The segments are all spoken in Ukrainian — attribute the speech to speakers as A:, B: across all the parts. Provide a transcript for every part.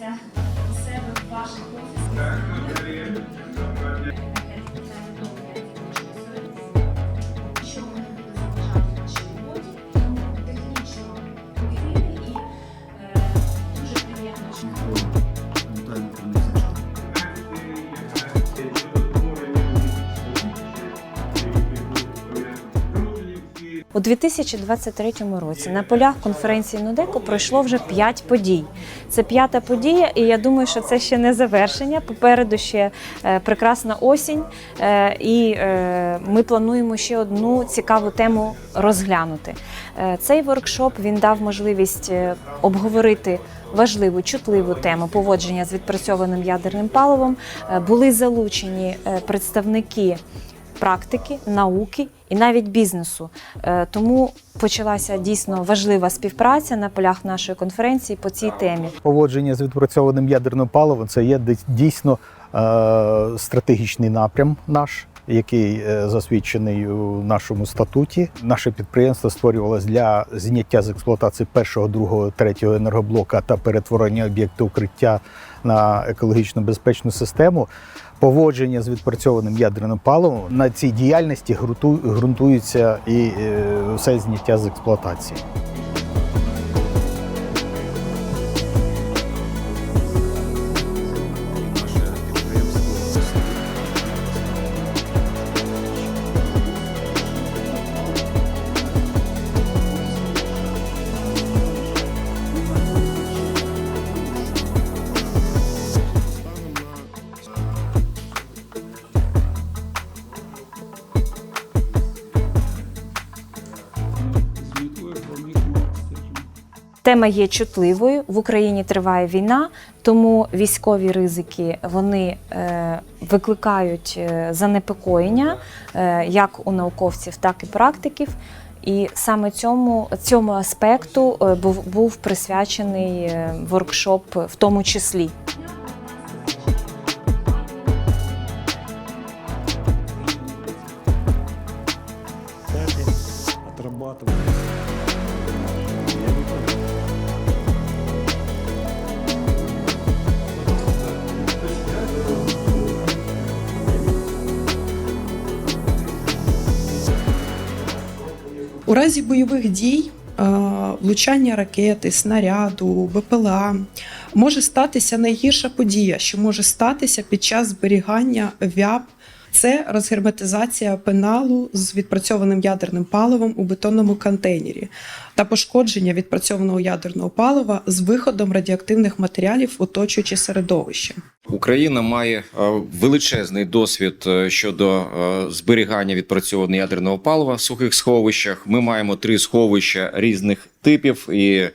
A: подивитися у себе в ваших офісах. У 2023 році на полях конференції Нудеко пройшло вже п'ять подій. Це п'ята подія, і я думаю, що це ще не завершення. Попереду ще е, прекрасна осінь, е, і е, ми плануємо ще одну цікаву тему розглянути. Цей воркшоп він дав можливість обговорити важливу чутливу тему поводження з відпрацьованим ядерним паливом. Були залучені представники практики, науки і навіть бізнесу. Е, Тому почалася дійсно важлива співпраця на полях нашої конференції по цій темі.
B: Поводження з відпрацьованим ядерним паливом це є дійсно е, стратегічний напрям наш. Який е, засвідчений у нашому статуті, наше підприємство створювалося для зняття з експлуатації першого, другого, третього енергоблока та перетворення об'єкту укриття на екологічно безпечну систему. Поводження з відпрацьованим ядерним паливом на цій діяльності ґрунту- ґрунтується і е, все зняття з експлуатації.
A: Тема є чутливою. В Україні триває війна, тому військові ризики вони е, викликають е, занепокоєння е, як у науковців, так і практиків. І саме цьому цьому аспекту е, був, був присвячений е, воркшоп, в тому числі.
C: У разі бойових дій е, влучання ракети, снаряду, БПЛА може статися найгірша подія, що може статися під час зберігання ВЯП. Це розгерметизація пеналу з відпрацьованим ядерним паливом у бетонному контейнері та пошкодження відпрацьованого ядерного палива з виходом радіоактивних матеріалів в оточуюче середовище.
D: Україна має е, величезний досвід е, щодо е, зберігання відпрацьованого ядерного палива в сухих сховищах. Ми маємо три сховища різних типів і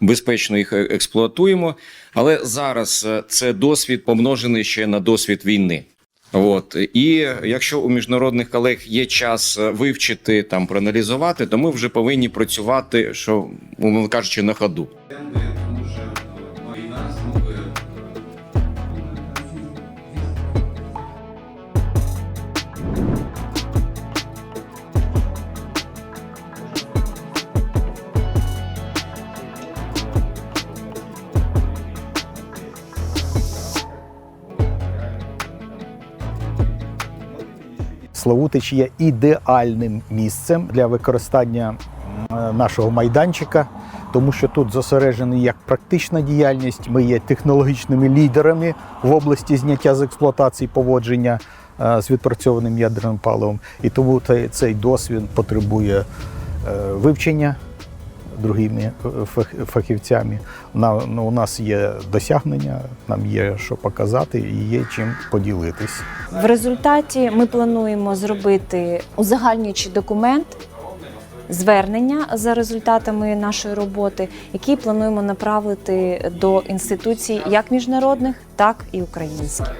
D: безпечно їх експлуатуємо. Але зараз це досвід помножений ще на досвід війни. От і якщо у міжнародних колег є час е, вивчити там проаналізувати, то ми вже повинні працювати, що умовно кажучи, на ходу.
B: Славутич є ідеальним місцем для використання е, нашого майданчика, тому що тут зосереджений як практична діяльність. Ми є технологічними лідерами в області зняття з експлуатації поводження е, з відпрацьованим ядерним паливом. І тому цей- цей досвід потребує е, вивчення другими фахівцями. Ну, У нас є досягнення, нам є що показати і є чим поділитись.
A: В результаті ми плануємо зробити узагальнюючий документ. Звернення за результатами нашої роботи, які плануємо направити до інституцій як міжнародних, так і українських.